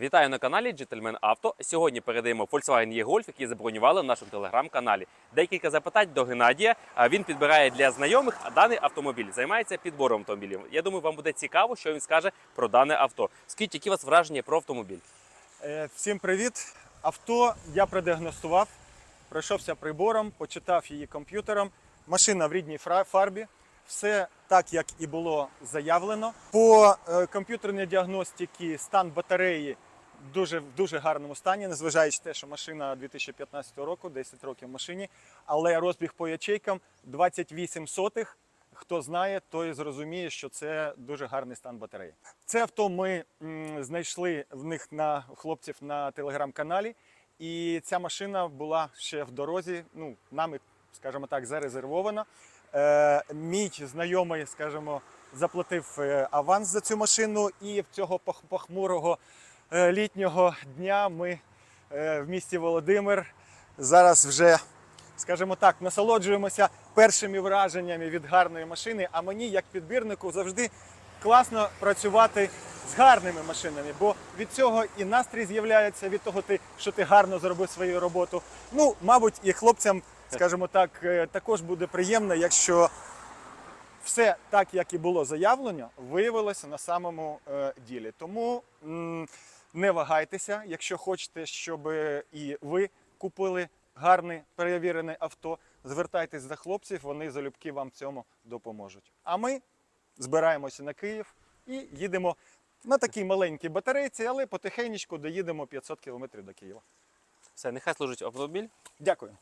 Вітаю на каналі Gentleman Auto. Сьогодні передаємо Volkswagen E-Golf, який забронювали в нашому телеграм-каналі. Декілька запитань до Геннадія. Він підбирає для знайомих даний автомобіль, займається підбором автомобілів. Я думаю, вам буде цікаво, що він скаже про дане авто. Скажіть, які у вас враження про автомобіль? Е, Всім привіт! Авто я продіагностував, пройшовся прибором, почитав її комп'ютером. Машина в рідній фарбі. Все так, як і було заявлено. По е, комп'ютерній діагностиці стан батареї дуже, в дуже гарному стані, незважаючи на те, що машина 2015 року, 10 років в машині, але розбіг по ячейкам 28 сотих. Хто знає, той зрозуміє, що це дуже гарний стан батареї. Це авто ми м, знайшли в них на хлопців на телеграм-каналі, і ця машина була ще в дорозі. Ну, нами, скажімо так, зарезервована. Е, мій знайомий, скажімо, заплатив е, аванс за цю машину, і в цього похмурого літнього дня ми е, в місті Володимир зараз вже скажімо так, насолоджуємося першими враженнями від гарної машини. А мені, як підбірнику, завжди класно працювати з гарними машинами, бо від цього і настрій з'являється від того, що ти гарно зробив свою роботу. Ну, мабуть, і хлопцям, скажімо так, е, також буде приємно, якщо все так, як і було заявлено, виявилося на самому е, ділі. Тому не вагайтеся, якщо хочете, щоб і ви купили гарне перевірене авто, звертайтесь до хлопців, вони залюбки вам в цьому допоможуть. А ми збираємося на Київ і їдемо на такій маленькій батарейці, але потихеньку доїдемо 500 км до Києва. Все, нехай служить автомобіль. Дякую.